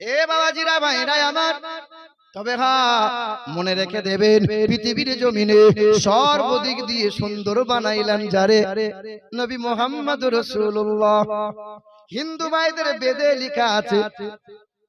এ বাবাজিরা ভাইরা আমার। তবে হা, মনে রেখে দেবেন, পৃথিবীর জমিনে সর্বদিক দিয়ে সুন্দর বানাইলেন যারে? নবী মোহাম্মদ রসুল্লাহ হিন্দু ভাইদের বেদে লিখা আছে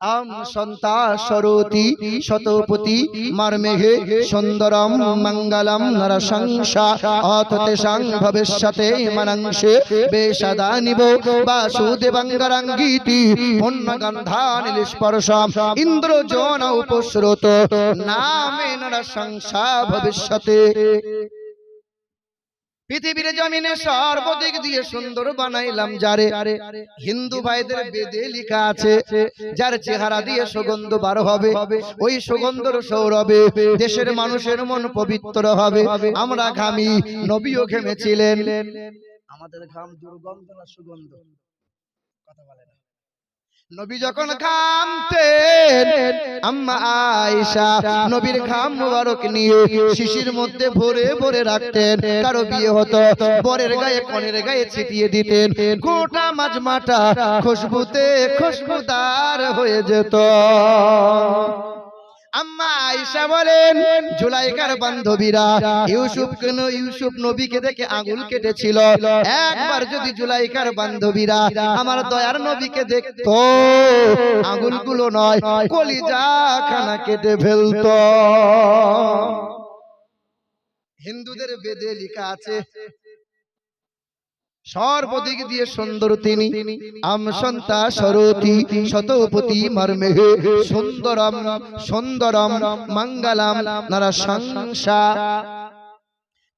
আম সন্তা সরতি শতপতি মারমেঘে সুন্দরম মঙ্গলম নরসংসা অততে সাং ভবিষ্যতে মনংসে বেশদানিব বাসুদেবঙ্গরঙ্গীতি পুণ্যগন্ধানিল স্পর্শম ইন্দ্র জন উপস্রোত নামে নরসংসা ভবিষ্যতে পৃথিবীর জমিনে সর্বদিক দিয়ে সুন্দর বানাইলাম যারে। হিন্দু ভাইদের বেদে লেখা আছে, যার চেহারা দিয়ে সুগন্ধ বার হবে, ওই সুগন্ধর সৌরভে দেশের মানুষের মন পবিত্র হবে। আমরা ঘামি, নবীও ঘেমেছিলেন। আমাদের ঘাম দুর্গন্ধ না সুগন্ধ? কথা বলে না। নবী যখন ঘামতেন আম্মা আয়েশা নবীর খাম মুবারক নিয়ে শিশির মধ্যে ভরে ভরে রাখতেন কারও বিয়ে হতো বরের গায়ে কনের গায়ে ছিটিয়ে দিতেন গোটা মাজমাটা খুশবুতে খুশবুদার হয়ে যেত। আম্মা আয়েশা বলেন জুলাইকার বান্ধবীরা ইউসুফ কেন ইউসুফ নবীকে দেখে আঙুল কেটেছিল? একবার যদি জুলাইকার বান্ধবীরা আমার দয়ার নবীকে দেখতো আঙুলগুলো নয় কলিজা খানা কেটে ফেলতো। হিন্দুদের বেদে লেখা আছে সর্বদিক দিয়ে সুন্দর তিনি। আম সন্তা সরতি শতপতি মর্মেহে সুন্দরম সুন্দরম মঙ্গলম নারা সংসা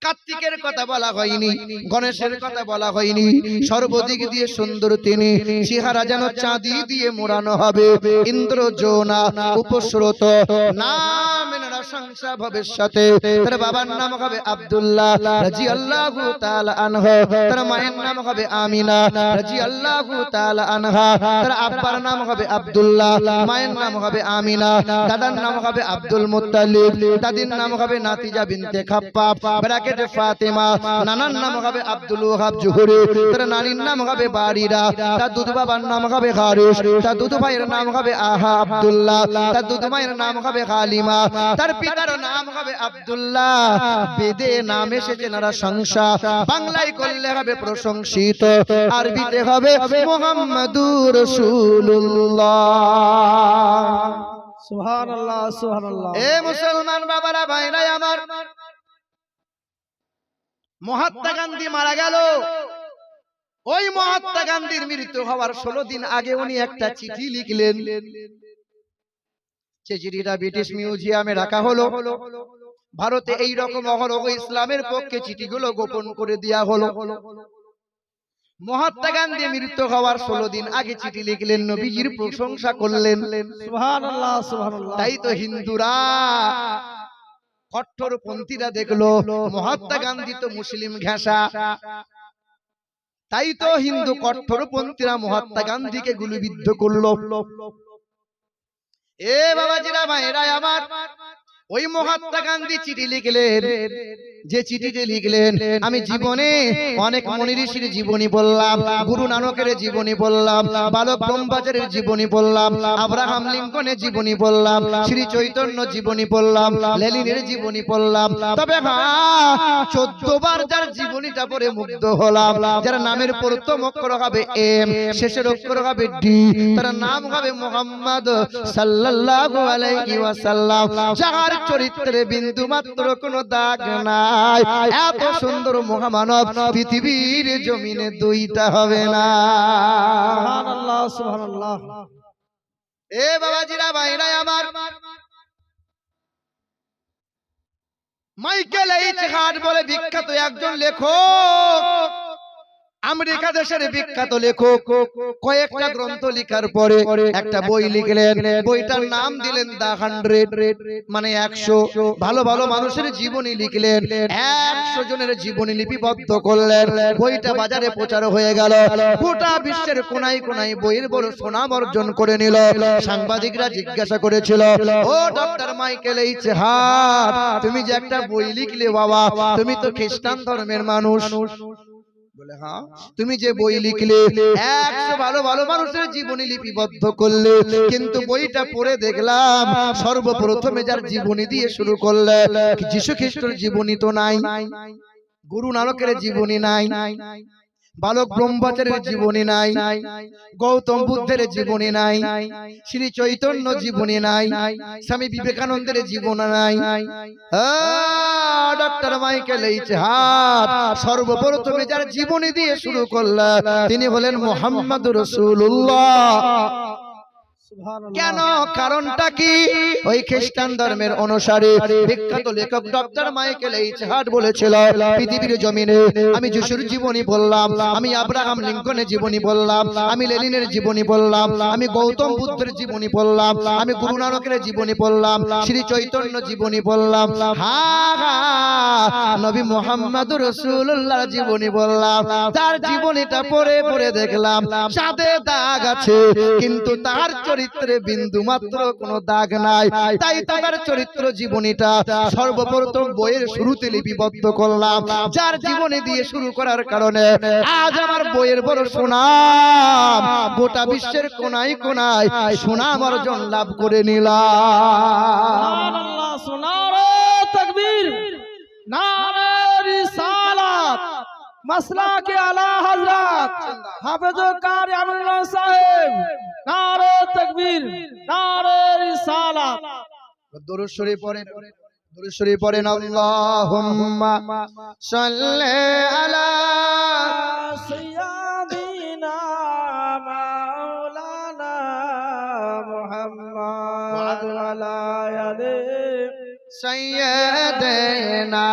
কার্তিকের কথা বলা হয়নি গণেশের কথা বলা হয়নি। সর্বদিক দিয়ে সুন্দর তিনি। চেহারা যেন চাঁদি দিয়ে মোড়ানো হবে। ইন্দ্র জোনা উপস্রোত। নাম সংসা ভবিষ্যতে তার বাবার নাম হবে আব্দুল্লাহ রাজি আল্লাহ আনহ তার মায়ের নাম হবে আমিনা রাজি আল্লাহ আনহা তার আব্বার নাম হবে আব্দুল্লাহ মায়ের নাম হবে আমিনা দাদার নাম হবে আব্দুল মুত্তালিব দাদির নাম হবে নাতিজা বিনতে খাপ্পা ফাতেমা নানার নাম হবে আব্দুল ওহাব জুহুরি তার নানির নাম হবে বারিরা তার দুধ বাবার নাম হবে তার দুধ ভাইয়ের নাম হবে আহা আব্দুল্লাহ তার দুধ মায়ের নাম হবে হালিমা তার পিতার নাম হবে আব্দুল্লাহ। বেদে নাম এসেছে নারা সংসা। বাংলায় করলে হবে প্রশংসিত। আরবিতে হবে মোহাম্মদুর রাসূলুল্লাহ। সুবহানাল্লাহ সুবহানাল্লাহ। এ মুসলমান বাবারা ভাইরাই আমার। মহাত্মা গান্ধী মারা গেল। ওই মহাত্মা গান্ধীর মৃত্যু হওয়ার ষোলো দিন আগে উনি একটা চিঠি লিখলেন। সে চিঠিটা ব্রিটিশ মিউজিয়ামে রাখা হলো। ভারতে এই রকম অহরহ ইসলামের পক্ষে চিঠিগুলো গোপন করে দেয়া হলো। মহাত্মা গান্ধী মৃত্যু হওয়ার ষোলো দিন আগে চিঠি লিখলেন নবীজির প্রশংসা করলেন। তাই তো হিন্দুরা কঠোর পন্থীরা দেখল মহাত্মা গান্ধী তো মুসলিম ঘেঁষা। তাই তো হিন্দু কঠোর পন্থীরা মহাত্মা গান্ধীকে গুলিবিদ্ধ করল। এ বাবাজিরা ভাইরা আমার। ওই মহাত্মা গান্ধী চিঠি লিখলেন। যে চিঠিতে লিখলেন আমি জীবনে অনেক মনি ঋষির জীবনী বললাম গুরু নানকের জীবনী বললাম বালক ব্রহ্মচারীর জীবনী বললাম আব্রাহাম লিঙ্কনের জীবনী বললাম শ্রী চৈতন্য জীবনী বললাম লেলিনের জীবনী বললাম তবে হ্যাঁ চোদ্দ বার যার জীবনীটা পড়ে মুগ্ধ হলাম যার নামের প্রথম অক্ষর হবে এম শেষের অক্ষর হবে ডি তার নাম হবে মোহাম্মদ সাল্লাল্লাহু আলাইহি ওয়াসাল্লাম যার চরিত্রে বিন্দু মাত্র কোনো দাগ নাই। এত সুন্দর মহামানব পৃথিবীর জমিনে দুইটা হবে না। এ বাবাজিরা ভাইরা আমার। মাইকেল এইচ হার্ট বলে বিখ্যাত একজন লেখক। আমেরিকা দেশের বিখ্যাত লেখক কয়েকটা গ্রন্থ লেখার পরে একটা বই লিখলেন। বইটার নাম দিলেন দা হান্ড্রেড মানে একশো ভালো ভালো মানুষের জীবনী লিখলেন। একশো জনের জীবনী লিপিবদ্ধ করলেন। বইটা বাজারে প্রচার হয়ে গেল। গোটা বিশ্বের কোনায় কোনায় বইয়ের বড় সুনাম অর্জন করে নিল। সাংবাদিকরা জিজ্ঞাসা করেছিল ও ডক্টর মাইকেল এইচ তুমি যে একটা বই লিখলে বাবা তুমি তো খ্রিস্টান ধর্মের মানুষ। বলে হ্যাঁ তুমি যে বই লিখলে একশো ভালো ভালো মানুষের জীবনী লিপিবদ্ধ করলে কিন্তু বইটা পড়ে দেখলাম সর্বপ্রথমে যার জীবনী দিয়ে শুরু করলে যীশু খ্রিস্টর জীবনী তো নাই। গুরু নানকের জীবনী নাই। বালক ব্রহ্মচারের জীবনী নাই গৌতম বুদ্ধের জীবনী নাই শ্রী চৈতন্য জীবনী নাই স্বামী বিবেকানন্দের জীবন নাই। ডক্টর মাইকেল এইচ হাত সর্বপ্রথমে যার জীবনী দিয়ে শুরু করলা তিনি হলেন মোহাম্মদ রসুল্লাহ কেন? কারণটা কি? ওই খ্রিস্টান ধর্মের অনুসারে বিখ্যাত লেখক ডক্টর মাইকেল এইচ হার্ট বলেছিল পৃথিবীর জমিনে আমি যিশুর জীবনী বললাম আমি আব্রাহাম লিঙ্কনের জীবনী বললাম আমি লেনিনের জীবনী বললাম আমি গৌতম বুদ্ধের জীবনী বললাম আমি গুরু নানকের জীবনী বললাম শ্রী চৈতন্য জীবনী বললাম হা হা নবী মোহাম্মদ রসুল্লাহ জীবনী বললাম তার জীবনীটা পড়ে পড়ে দেখলাম চাঁদে দাগ আছে কিন্তু তার চরিত্রে বিন্দু মাত্র কোনো দাগ নাই। তাই তার চরিত্র জীবনীটা সর্বপ্রথম বইয়ের শুরুতে লিপিবদ্ধ করলাম। যার জীবনী দিয়ে শুরু করার কারণে আজ আমার বইয়ের বড় সুনাম গোটা বিশ্বের কোনায় কোনায় সুনাম অর্জন লাভ করে নিলাম। সুনারে তাকবীর। নারে মাসলাকে আলা হযরত হাফেজো কার আমরুল্লাহ সাহেব নারে তাকবীর নারে রিসালাত। দরুদ শরীফ দরুদ শরীফ আল্লাহুম্মা সাল্লি আলা সাইয়্যিদিনা মাওলানা আলা সাইয়্যিদিনা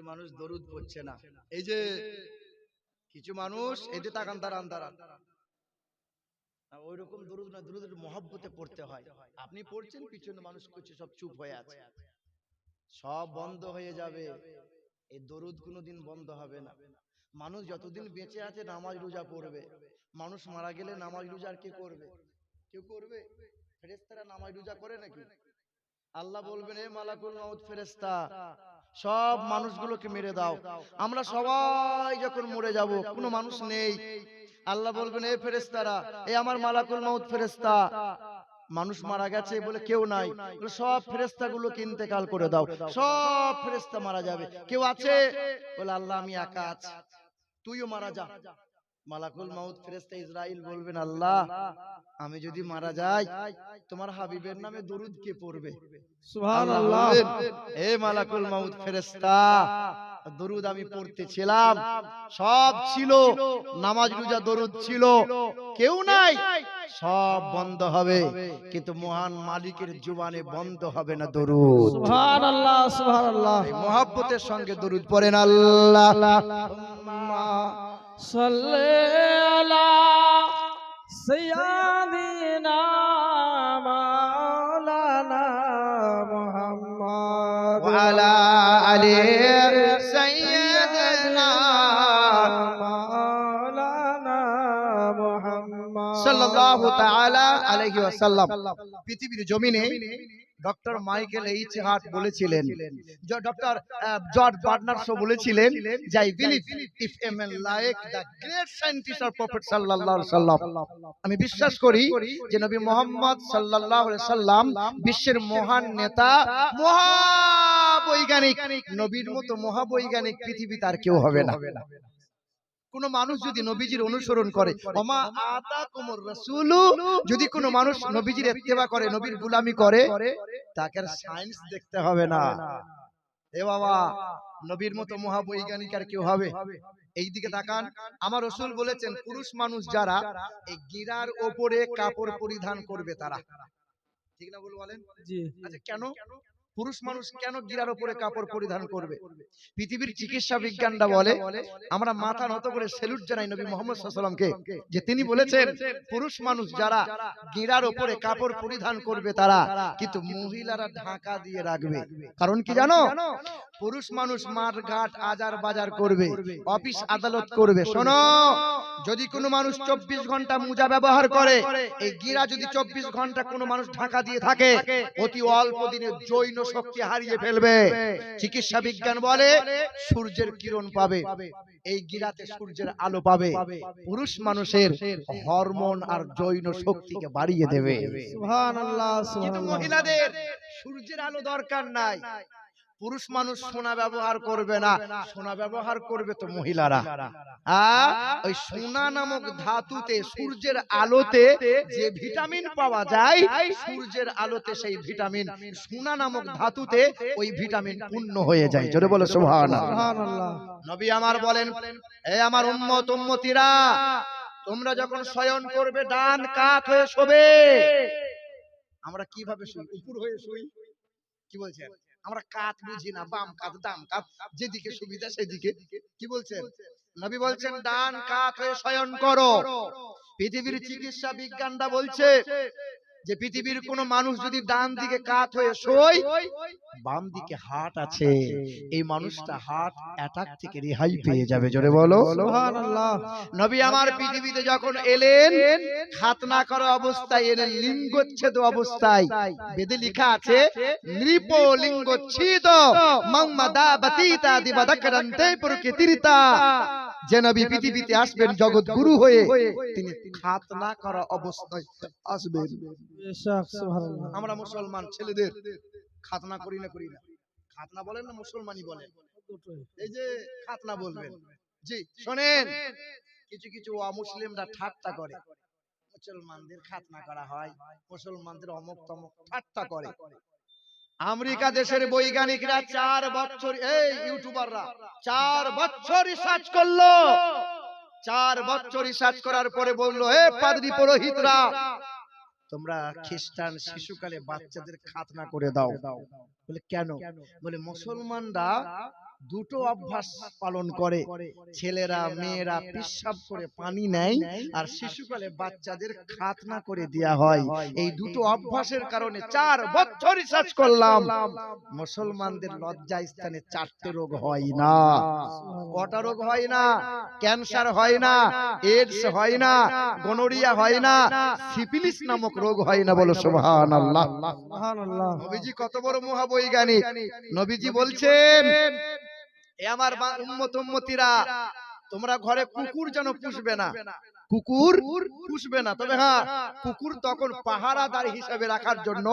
কিছু মানুষ দরুদ পড়ছে না। এই যে কিছু মানুষ যে তাকান দাঁড়ান দাঁড়ান। ওই রকম দরুদ না দরুদের মহব্বতে পড়তে হয়। আপনি পড়ছেন পিছনে মানুষ করছে সব চুপ হয়ে আছে। সব বন্ধ হয়ে যাবে। এই দরুদ কোনোদিন বন্ধ হবে না। মানুষ যতদিন বেঁচে আছে নামাজ রোজা পড়বে। মানুষ মারা গেলে নামাজ রোজা আর কে করবে? কেউ করবে? ফেরেস্তারা নামাজ রোজা করে নাকি? আল্লাহ বলবেন এ মালাকুল মাউত ফেরেস্তা সব মানুষগুলোকে মেরে দাও। আমরা সবাই যখন মরে যাব, কোনো মানুষ নেই। আল্লাহ বলবেন, এ ফেরেস্তারা এ আমার মালাকুল মাউত ফেরেস্তা মানুষ মারা গেছে বলে কেউ নাই। সব ফেরেস্তা গুলোকে ইন্তেকাল করে দাও। সব ফেরেস্তা মারা যাবে। কেউ আছে? বলে, আল্লাহ, আমি একা আছি। তুইও মারা যা। মালাকুল মাউত ফেরেস্তা ইসরাইল বলবেন আল্লাহ আমি যদি মারা যাই তোমার হাবিবের নামে দরুদ কে পড়বে? সুবহান আল্লাহ আল্লাহ বলবেন, হে মালাকুল মাউত ফেরেশতা দরুদ আমি পড়তেছিলাম সব ছিল নামাজ রোজা দরুদ ছিল কেউ নাই সব বন্ধ হবে। কিন্তু মহান মালিকের জুবানে বন্ধ হবে না দরুদ। সুবহান আল্লাহ সুবহান আল্লাহ এই মহাব্বতের সঙ্গে দরুদ পড়েন আল্লাহ। صلي على سيدنا مولانا محمد وعلى آل سيدنا مولانا محمد সাল্লাল্লাহু তাআলা আলাইহি ওয়াসাল্লাম পৃথিবীর জমিনে ডক্টর মাইকেল এইচ হার্ট বলেছিলেন। ডক্টর জর্জ বার্নার বলেছিলেন যে I believe if a man like the great scientist of prophet সাল্লাল্লাহু আলাইহি সাল্লাম আমি বিশ্বাস করি যে নবী মোহাম্মদ সাল্লাল্লাহু আলাইহি সাল্লাম বিশ্বের মহান নেতা মহাবৈজ্ঞানিক। নবীর মতো মহাবৈজ্ঞানিক পৃথিবীতে আর কেউ হবে না। কোন মানুষ যদি নবীজির অনুসরণ করে ওমা আতা কুমুর রাসূলু যদি কোন মানুষ নবীজির ইত্তেবা করে নবীর গোলামি করে তাকে আর সায়েন্স দেখতে হবে না। এ বাবা নবীর মতো মহাবৈজ্ঞানিক আর কেউ হবে। এই দিকে তাকান আমার রসুল বলেছেন পুরুষ মানুষ যারা এই গিরার ওপরে কাপড় পরিধান করবে তারা। ঠিক না বল বলেন? জি। আচ্ছা কেন? পুরুষ মানুষ কেন গিরার উপরে কাপড় পরিধান করবে? পৃথিবীর চিকিৎসা বিজ্ঞানটা বলে আমরা মাথা নত করে সেলুট জানাই নবী মোহাম্মদ সাল্লামকে যে তিনি বলেছেন পুরুষ মানুষ যারা গিরার উপরে কাপড় পরিধান করবে তারা কিন্তু মহিলারা ঢাকা দিয়ে রাখবে। কারণ কি জানো? পুরুষ মানুষ মাঠ ঘাট আজার বাজার করবে। অফিস আদালত করবে। শোনো যদি কোনো মানুষ চব্বিশ ঘণ্টা মোজা ব্যবহার করে এই গিরা যদি চব্বিশ ঘণ্টা কোনো মানুষ ঢাকা দিয়ে থাকে অতি অল্প দিনে জৈন শক্তি হারিয়ে ফেলবে। চিকিৎসা বিজ্ঞান বলে সূর্যের কিরণ পাবে। এই গিরাতে সূর্যের আলো পাবে। পুরুষ মানুষের হরমোন আর জৈন শক্তিকে বাড়িয়ে দেবে। মহিলাদের সূর্যের আলো দরকার নাই। পুরুষ মানুষ সোনা ব্যবহার করবে না সোনা ব্যবহার করবে তো মহিলারা। ওই সোনা নামক ধাতুতে সূর্যের আলোতে যে ভিটামিন পাওয়া যায় সূর্যের আলোতে সেই ভিটামিন সোনা নামক ধাতুতে ওই ভিটামিন পূর্ণ হয়ে যায়। জোরে বলে সুবহানাল্লাহ। সুবহানাল্লাহ। নবী আমার বলেন এ আমার উম্মত উম্মতিরা তোমরা যখন শয়ন করবে ডান কাত হয়ে শোবে। আমরা কীভাবে শুই? উপর হয়ে শুই? কি বলছেন? আমরা কাত বুঝি না বাম কাত দাম কাত যেদিকে সুবিধা সেদিকে কি বলছেন? নবী বলছেন ডান কাত হয়ে শয়ন করো। পৃথিবীর চিকিৎসা বিজ্ঞানটা বলছে যে পৃথিবীর কোন মানুষ যদি ডান দিকে কাত হয়ে শোয় বাম দিকে হার্ট আছে। এই মানুষটা হার্ট অ্যাটাক থেকে রেহাই পেয়ে যাবে। জোরে বলো। সুবহানাল্লাহ। নবী আমার পৃথিবীতে যখন এলেন খাতনা করা অবস্থায় এলেন লিঙ্গচ্ছেদ অবস্থায়। বেদে লেখা আছে নৃপ লিঙ্গচ্ছেদ মাম্মাদা বাতিতা দিবাদাকরান্তে প্রকৃতিরিতা যে নবী পৃথিবীতে আসবেন জগৎ গুরু হয়ে। তিনি খাতনা করা অবস্থায় আসবেন। আমরা মুসলমান ছেলেদের খাতনা করি না করি না। খাতনা বলেন না মুসলমানই বলেন। এই যে খাতনা বলবেন। জি শোনেন। কিছু কিছু অমুসলিমরা ঠাট্টা করে। মুসলমানদের খাতনা করা হয়। মুসলমানদের অমুক তমুক ঠাট্টা করে। আমেরিকা দেশের বৈজ্ঞানিকরা চার বছর, এই ইউটিউবাররা চার বছর রিসার্চ করল। চার বছর রিসার্চ করার পরে বলল হে পাদ্রী পুরোহিতরা, তোমরা খ্রিস্টান শিশুকালে বাচ্চাদের খাতনা করে দাও। বলে, কেন? বলে, মুসলমানরা দুটো অভ্যাস পালন করে। ছেলেরা মেয়েরা পিসাব করে পানি নেয় আর শিশুকালে বাচ্চাদের খাতনা করে দেয়া হয়। এই দুটো অভ্যাসের কারণে চার বছর রিসার্চ করলাম। মুসলমানদের লজ্জা স্থানে চারটে রোগ হয় না। কটা রোগ হয় না? ক্যান্সার হয় না? এডস হয় না? গনোরিয়া হয় না? সিপিলিস নামক রোগ হয় না বলো সুবহানাল্লাহ। সুবহানাল্লাহ। নবীজি কত বড় মহাবৈজ্ঞানিক। নবীজি বলছেন এ আমার উম্মত উম্মতিরা তোমরা ঘরে কুকুর যেন পুষবে না। কুকুর পুষবে না। তবে হ্যাঁ কুকুর তখন পাহারাদার হিসাবে রাখার জন্য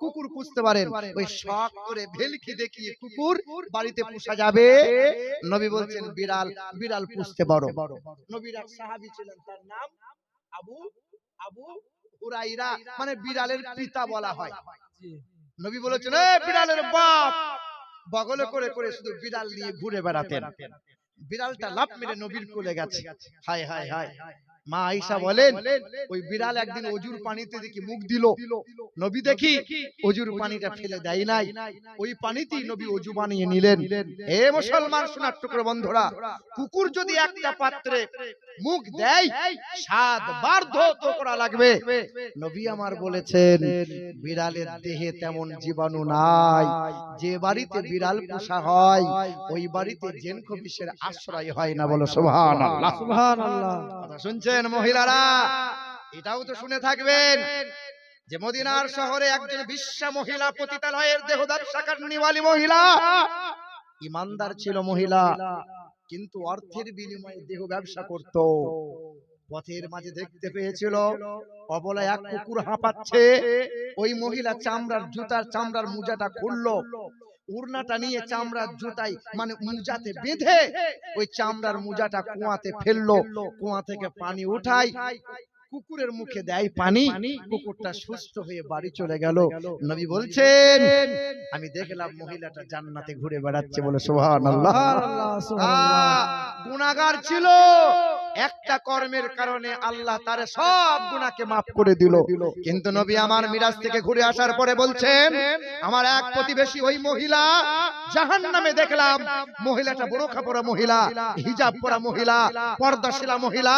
কুকুর পুষতে পারেন। ওই শখ করে ভেলকি দেখিয়ে কুকুর বাড়িতে পুষা যাবে। নবী বলছেন বিড়াল বিড়াল পুষতে পারো। নবীর এক সাহাবী ছিলেন তার নাম আবু আবু হুরাইরা মানে বিড়ালের পিতা বলা হয়। নবী বলেছেন এ বিড়ালের বাপ! বগলে করে করে শুধু বিড়াল নিয়ে ঘুরে বেড়াতেন। বিড়ালটা লাফ মেরে নবীর কোলে গেছে। হায়। হায় হায়। মা আয়েশা বলেন ওই বিড়াল একদিন অজুর পানিতে দেখি মুখ দিল। নবী দেখি অজুর পানিটা ফেলে দেয় নাই। ওই পানিতেই নবী অজু বানিয়ে নিলেন। হে মুসলমান সোনার টুকরো বন্ধুরা কুকুর যদি একটা পাত্রে মুখ দেয় সাত বার ধৌত করা লাগবে। নবী আমার বলেছেন বিড়ালের দেহে তেমন জীবাণু নাই। যে বাড়িতে বিড়াল পোষা হয় ওই বাড়িতে জেন খবিসের আশ্রয় হয় না বলো সুবহানাল্লাহ সুবহানাল্লাহ। কথা শুনছেন মহিলারা এটাও তো শুনে থাকবেন যে মদিনার শহরে একজন বিশ্ব মহিলা পতিতালয়ের দেহ ব্যবসা কারণীওয়ালি মহিলা। ইমানদার ছিল মহিলা কিন্তু অর্থের বিনিময়ে দেহ ব্যবসা করত। পথের মাঝে দেখতে পেয়েছিল অবলা এক কুকুর হাঁপাচ্ছে ওই মহিলা চামড়ার জুতার চামড়ার মুজাটা খুললো। উড়নাটা নিয়ে চামড়ার জুতাই মানে মুজাতে বেঁধে ওই চামড়ার মুজাটা কুয়াতে ফেলল কুয়া থেকে পানি উঠাই কুকুরের মুখে দেয় পানি কুকুরটা সুস্থ হয়ে বাড়ি চলে গেল। নবী বলছেন আমি দেখলাম মহিলাটা জান্নাতে ঘুরে বেড়াচ্ছে বলে সুবহানাল্লাহ। সুবহানাল্লাহ সুবহানাল্লাহ। গুনাহগার ছিল। একটা কর্মের কারণে আল্লাহ তার সব গুনাহকে মাফ করে দিল। কিন্তু নবী আমার মিরাজ থেকে ঘুরে আসার পরে বলছেন আমার এক প্রতিবেশী ওই মহিলা জাহান্নামে দেখলাম। মহিলাটা বোরখা পরা মহিলা হিজাব পরা মহিলা পর্দাশীলা মহিলা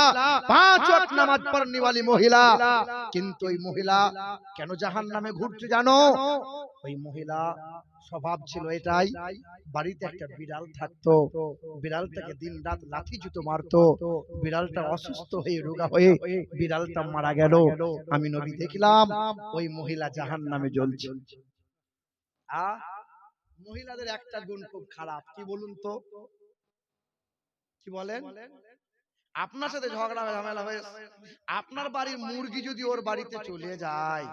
পাঁচ ওয়াক্ত নামাজ পড়নিওয়ালি মহিলা। কিন্তু ওই মহিলা কেন জাহান্নামে ঘুরছে জানো? ওই মহিলা স্বভাব ছিল এটাই। বাড়িতে একটা বিড়াল থাকতো। বিড়ালটাকে দিন রাত লাঠি জুতো মারতো। বিড়ালটা অসুস্থ হয়ে রোগা হয়ে বিড়ালটা মারা গেল। আমি নবী দেখলাম ওই মহিলা জাহান নামে জ্বলছে। আ মহিলাদের একটা গুণ খুব খারাপ। কি বলুন তো? কি বলেন আপনার সাথে ঝগড়া ঝামেলা হয়ে আপনার বাড়ির মুরগি যদি ওর বাড়িতে চলে যায়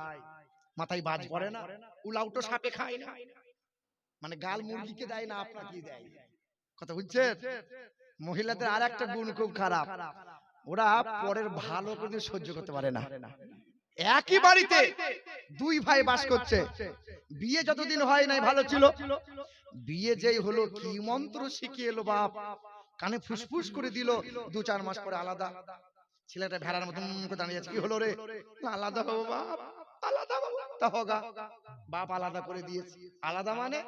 মাথায় বাজ পড়ে না? উলাউটো সাপে খায় না। মানে গাল মুরগিকে দেয় না আপনাকে দেয় কথা বুঝছেন? মহিলাদের আর একটা গুণ খুব খারাপ। ওরা পরের ভালো করে সহ্য করতে পারে না। একই বাড়িতে দুই ভাই বাস করছে। বিয়ে যতদিন হয় নাই ভালো ছিল। বিয়ে যেই হলো কি মন্ত্র শিখিয়ে এলো বাপ? কানে ফুসফুস করে দিল। দু চার মাস পরে আলাদা। ছেলেটা ভেড়ার মতন দাঁড়িয়ে আছে। কি হলো রে? আলাদা হব বাপ। আলাদা হব। তা হোগা। বাপ আলাদা করে দিয়েছে। আলাদা মানে?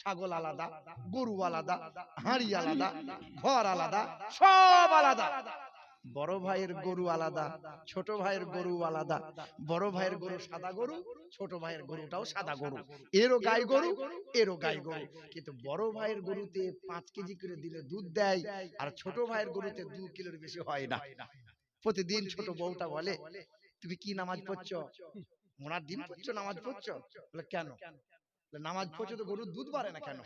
ছাগল আলাদা, গরু আলাদা, হাঁড়ি আলাদা, ঘর আলাদা, সব আলাদা। বড় ভাইয়ের গরু আলাদা, ছোট ভাইয়ের গরু আলাদা। বড় ভাইয়ের গরু সাদা গরু, ছোট ভাইয়ের গরুটাও সাদা গরু। এরও গাই গরু, এরও গাই গরু। কিন্তু বড় ভাইয়ের গরুতে পাঁচ কেজি করে দিলে দুধ দেয়, আর ছোট ভাইয়ের গরুতে দু কিলোর বেশি হয় না। প্রতিদিন ছোট বউটা বলে, তুমি কি নামাজ পড়ছো? ওনার দিন পড়ছো নামাজ পড়ছো বলে কেন? নামাজ পড়ছো তো গরুর দুধ বাড়ে না কেন?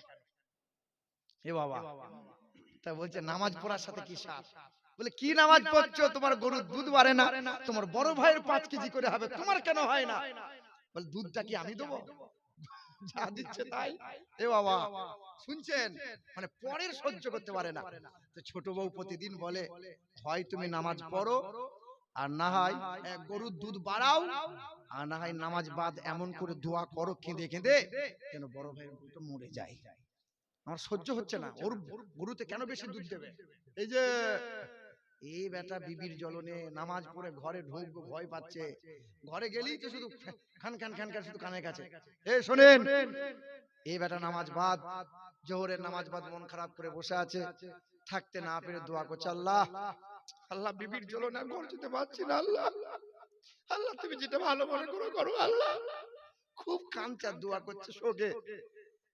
এ বাবা। তা বলছে নামাজ পড়ার সাথে কি সাথ বলে কি নামাজ পড়ছো? তোমার গরুর দুধ বাড়ে না? তোমার বড় ভাইয়ের পাঁচ কেজি করে হবে। তোমার কেন হয় না? বলে দুধটা কি আমি দেবো? যা দিচ্ছে তাই। এ বাবা শুনছেন? মানে পরের সহ্য করতে পারে না। তো ছোট বউ প্রতিদিন বলে হয় তুমি নামাজ পড়ো আর না হয় গরুর দুধ বাড়াও আর না হয় নামাজ বাদ এমন করে দোয়া করো কেঁদে কেঁদে যেন বড় ভাইয়ের গরুটা মরে যায়। আমার সহ্য হচ্ছে না ওর গরুতে কেন বেশি দুধ দেবে? এই যে এই বেটা বিবির জ্বলনে নামাজ পড়ে ঘরে ঢুকবো ভয় পাচ্ছে। ঘরে গেলেই তো শুধু খান খান খান খান শুধু কানের কাছে। এ শোনেন এই বেটা নামাজ বাদ জোহরের নামাজ বাদ মন খারাপ করে বসে আছে। থাকতে না পেরে দোয়া করছে আল্লাহ আল্লাহ বিবির জ্বলনে যেতে পারছি না আল্লাহ। আল্লাহ। তুমি যেটা ভালো মনে করো করো আল্লাহ। খুব আর দোয়া করছে শোকে।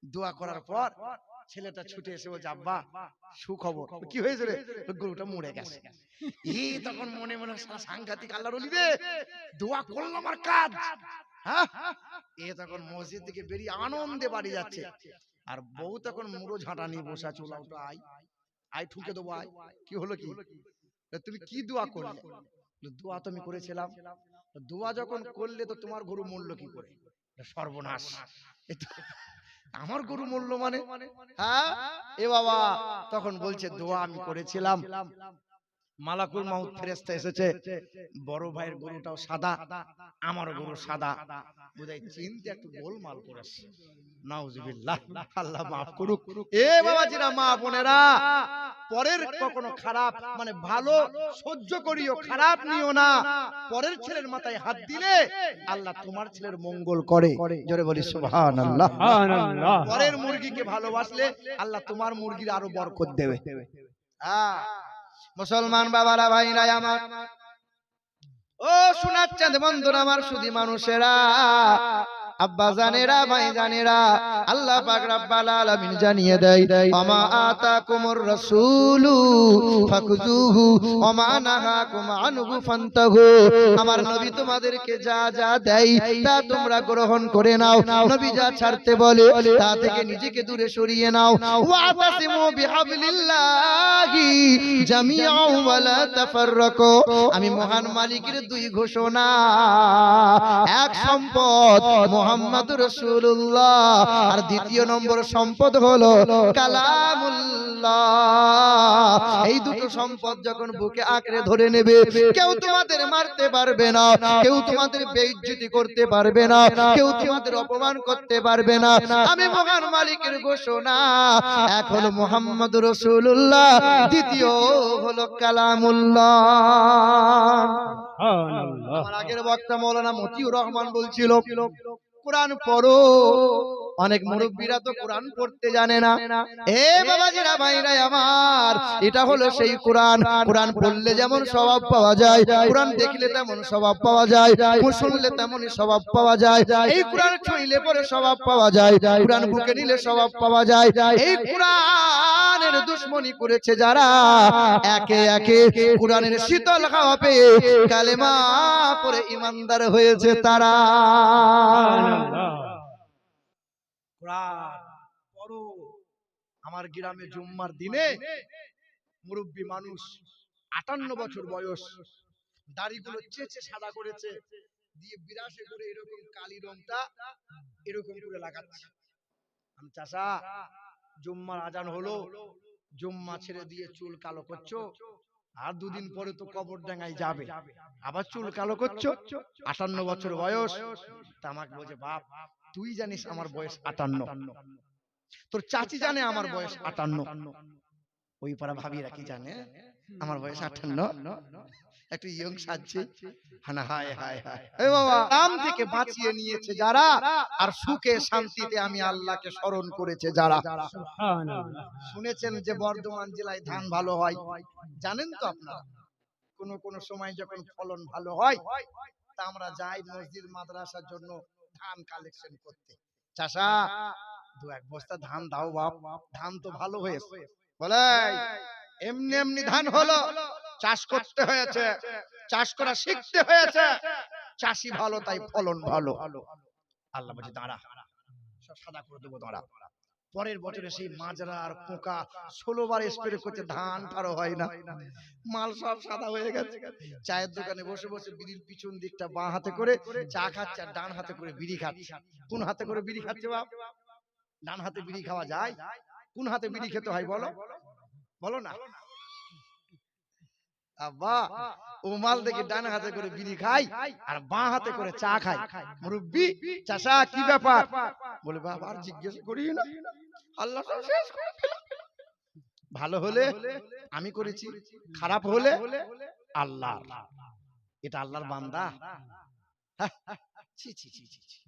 দোয়া করার পর ছেলেটা ছুটে এসে বলছে আব্বা সুখবর। কি হয়েছে রে? গরুটা মরে গেছে। এই তখন মনে মনে সারা সাংঘাতিক আল্লাহর অলি রে দোয়া করলাম আর কাজ। হ্যাঁ এ তখন মসজিদ থেকে বেরিয়ে আনন্দে বাড়ি যাচ্ছে। আর বউ তখন মুড়ো ঝাঁটা নিয়ে বসে আছে ওটা আই আই ঠুকে দেবো আই কি? হলো কি? তুমি কি দোয়া করলে? দোয়া তো আমি করেছিলাম। দোয়া যখন করলে তো তোমার গরু মরলো কি করে? সর্বনাশ। আমার গরু মরলো মানে? হ্যাঁ? এ বাবা তখন বলছে দোয়া আমি করেছিলাম। মালাকুল মাউত ফেরেস্তা এসেছে। বড় ভাইয়ের গরুটাও সাদা আমার গরু সাদা। বুঝাই চিনতে একটু গোলমাল করেছে। নাউজুবিল্লাহ আল্লাহ মাফ করুক। এ বাবাজিরা মা বোনেরা পরের কখনো খারাপ মানে ভালো সহ্য করিও খারাপ নিও না। পরের ছেলের মাথায় হাত দিলে আল্লাহ তোমার ছেলের মঙ্গল করে। জোরে বলি পরের মুরগিকে ভালোবাসলে আল্লাহ তোমার মুরগির আরও বরকত দেবে। মুসলমান বাবারা ভাইরা আমার। ও শোনাচ্ছেন বন্ধুরা আমার শুধু মানুষেরা। আব্বা জানেরা ভাই জানেরা আল্লাহ পাক রাব্বাল আলামিন জানিয়ে দেয় আমা আতাকুমুর রাসূলু ফাকুজুহু ওমা নাহাকুম আনহু ফান্তাহু। আমার নবী তোমাদেরকে যা যা দেয় তা তোমরা গ্রহণ করে নাও। নবী যা ছাড়তে বলে তা থেকে নিজেকে দূরে সরিয়ে নাও। ওয়াতাসিমু বিহাবলিল্লাহি জামিআন ওয়ালা তাফাররাকু। আমি মহান মালিকের দুই ঘোষণা। এক সম্পদ মোহাম্মদুর রাসূলুল্লাহ। আর দ্বিতীয় নম্বর সম্পদ হলো কালামুল্লাহ। এই দুটো সম্পদ যখন বুকে আঁকড়ে ধরে নেবে কেউ তোমাদের মারতে পারবে না কেউ তোমাদের বেইজ্জতি করতে পারবে না কেউ তোমাদের অপমান করতে পারবে না। আমি মহান মালিকের ঘোষণা এক হলো মোহাম্মদ রসুল্লাহ দ্বিতীয় হলো কালামুল্লাহ। আমার আগের বক্তা মৌলানা মতিউর রহমান বলছিল কোরআন পড়ো। অনেক মুরব্বীরা তো কোরআন পড়তে জানে না। এ বাবাজিরা ভাইরা আমার। এটা হলো সেই কোরআন। কোরআন। পড়লে যেমন স্বভাব পাওয়া যায় কোরআন দেখলে তেমন স্বভাব পাওয়া যায় শুনলে তেমনই স্বভাব পাওয়া যায়। এই কোরআন ছুঁইলে পরে স্বভাব পাওয়া যায়। কোরআন বুকে নিলে স্বভাব পাওয়া যায়। এই কোরআনের দুশ্মনী করেছে যারা। একে একে কোরআনের শীতল হাওয়া পেয়ে কালেমা পরে ইমানদার হয়েছে তারা। আমার গ্রামে জুম্মার দিনে মুরব্বী মানুষ আটান্ন বছর বয়স, দাড়িগুলো চেচে সাদা করেছে, দিয়ে বিরাসে করে এরকম কালি রংটা এরকম করে লাগাচ্ছে। আমি চাষা জুম্মার আজান হলো, জুম্মা ছেড়ে দিয়ে চুল কালো করছ আর দুদিন পরে তো কবর ডাঙ্গায় যাবে। আবার চুল কালো করছ? আটান্ন বছর বয়স। তামাক আমাকে বলছে বাপ তুই জানিস আমার বয়স আটান্ন। তোর চাচি জানে আমার বয়স আটান্ন। ওই পাড়া ভাবিরা কি জানে? আমার বয়স আটান্ন। একটু ইয়ং সাজছে। হানা হায় হায় হায় বাবা আরাম থেকে বাঁচিয়ে নিয়েছে যারা আর সুখে শান্তিতে আমি আল্লাহকে স্মরণ করেছে যারা। শুনেছেন যে বর্ধমান জেলায় ধান ভালো হয়। জানেন তো আপনারা কোন কোন সময় যখন ফলন ভালো হয় তা আমরা যাই মসজিদ মাদ্রাসার জন্য ধান কালেকশন করতে। চাষা দু এক বস্তা ধান দাও বাপ ধান তো ভালো হয়েছে। বলে এমনি এমনি ধান হলো। চাষ করতে হয়েছে। চাষ করা শিখতে হয়েছে। চাষি ভালো, তাই ফলন ভালো। আল্লাহ বলছে, দাঁড়া সাদা করে দেবো, দাঁড়া। পরের বছরে সেই মাজরা আর পোকা ষোলো বার স্প্রে করছে, ধান ফারো হয় না। মাল সব সাদা হয়ে গেছে। চায়ের দোকানে বসে বসে বিড়ির পিছন দিকটা বাঁ হাতে করে চা খাচ্ছে আর ডান হাতে করে বিড়ি খাচ্ছে। কোন হাতে করে বিড়ি খাচ্ছে বাপ? ডান হাতে বিড়ি খাওয়া যায়। কোন হাতে বিড়ি খেতে হয় বলো? বলো না। আব্বা ও মাল দেখে ডান হাতে করে বিড়ি খাই আর বাঁ হাতে করে চা খাই। মুরব্বি চাষা কি ব্যাপার? বলে বাবা আর জিজ্ঞেস করি না। আল্লাহ শেষ করে। ভালো হলে আমি করেছি। খারাপ হলে আল্লাহ এটা আল্লাহর বান্দা। হ্যাঁ, ছি ছি ছি ছি ছি।